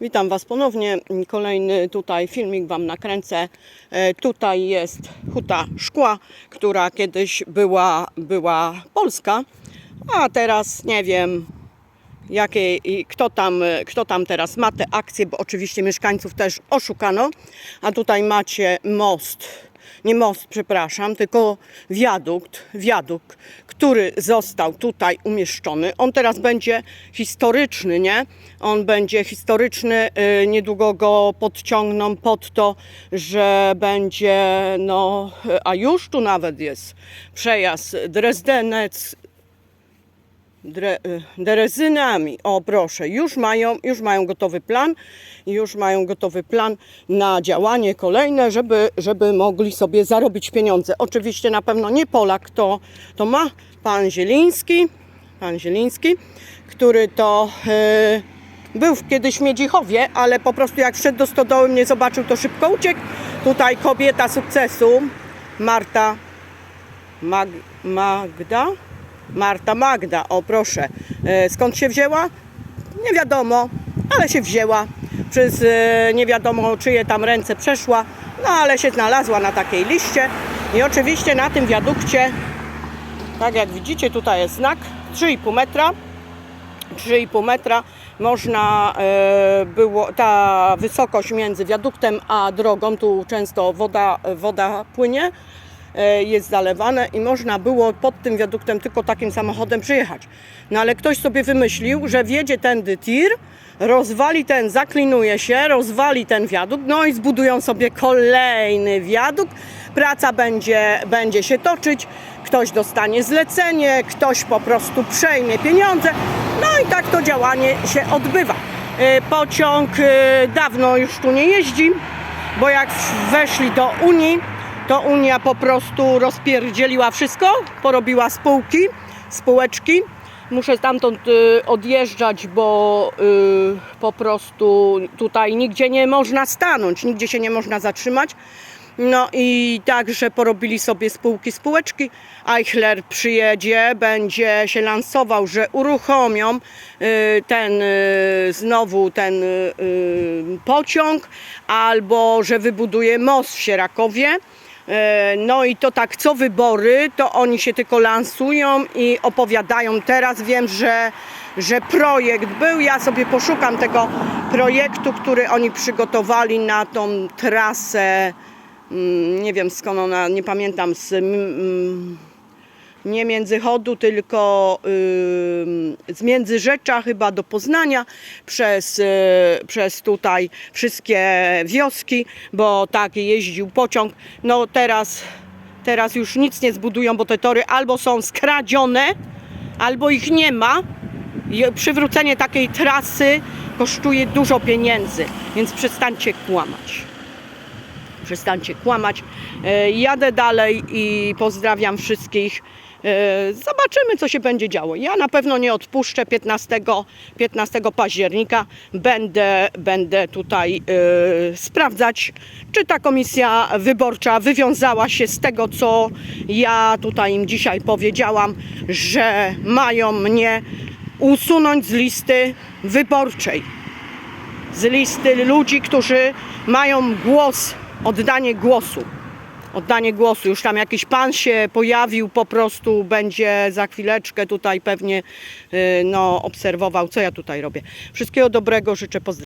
Witam Was ponownie. Kolejny tutaj filmik Wam nakręcę. E, Tutaj jest huta szkła, która kiedyś była, była polska, a teraz nie wiem, jakie, kto, tam, kto tam teraz ma te akcje, bo oczywiście mieszkańców też oszukano. A tutaj macie most, nie most, przepraszam, tylko wiadukt, wiadukt, który został tutaj umieszczony. On teraz będzie historyczny, nie? On będzie historyczny, y, niedługo go podciągną pod to, że będzie, no, a już tu nawet jest przejazd Drezdenec, dre, y, derezynami. O proszę, już mają, już mają gotowy plan, już mają gotowy plan na działanie kolejne, żeby, żeby mogli sobie zarobić pieniądze. Oczywiście na pewno nie Polak, to, to ma pan Zieliński, pan Zieliński, który to y, był kiedyś w Miedzichowie, ale po prostu jak wszedł do stodoły, mnie zobaczył, to szybko uciekł. Tutaj kobieta sukcesu, Marta Mag, Magda? Marta Magda, o proszę. E, Skąd się wzięła? Nie wiadomo, ale się wzięła. Przez e, nie wiadomo czyje tam ręce przeszła, no ale się znalazła na takiej liście. I oczywiście na tym wiadukcie, tak jak widzicie, tutaj jest znak 3,5 metra. 3,5 metra można e, było, ta wysokość między wiaduktem a drogą, tu często woda, woda płynie, jest zalewane i można było pod tym wiaduktem tylko takim samochodem przyjechać. No ale ktoś sobie wymyślił, że wjedzie tędy tir, rozwali ten, zaklinuje się, rozwali ten wiadukt, no i zbudują sobie kolejny wiadukt. Praca będzie, będzie się toczyć, ktoś dostanie zlecenie, ktoś po prostu przejmie pieniądze. No i tak to działanie się odbywa. E, Pociąg e, dawno już tu nie jeździ, bo jak weszli do Unii, to Unia po prostu rozpierdzieliła wszystko, porobiła spółki, spółeczki. Muszę stamtąd y, odjeżdżać, bo y, po prostu tutaj nigdzie nie można stanąć, nigdzie się nie można zatrzymać. No i także porobili sobie spółki, spółeczki. Eichler przyjedzie, będzie się lansował, że uruchomią y, ten znowu ten pociąg, albo że wybuduje most w Sierakowie. E, No i to tak co wybory, to oni się tylko lansują i opowiadają. Teraz wiem, że, że projekt był. Ja sobie poszukam tego projektu, który oni przygotowali na tą trasę. mm, Nie wiem skąd ona, nie pamiętam z. Nie Międzychodu, tylko yy, z Międzyrzecza chyba do Poznania przez, yy, przez tutaj wszystkie wioski, bo tak jeździł pociąg. No teraz, teraz już nic nie zbudują, bo te tory albo są skradzione, albo ich nie ma. I przywrócenie takiej trasy kosztuje dużo pieniędzy, więc przestańcie kłamać przestańcie kłamać. E, Jadę dalej i pozdrawiam wszystkich. E, Zobaczymy, co się będzie działo. Ja na pewno nie odpuszczę 15, 15 października. Będę, będę tutaj e, sprawdzać, czy ta komisja wyborcza wywiązała się z tego, co ja tutaj im dzisiaj powiedziałam, że mają mnie usunąć z listy wyborczej z listy ludzi, którzy mają głos, oddanie głosu. Oddanie głosu. Już tam jakiś pan się pojawił, po prostu będzie za chwileczkę tutaj pewnie y, no, obserwował, co ja tutaj robię. Wszystkiego dobrego, życzę pozdrawiam.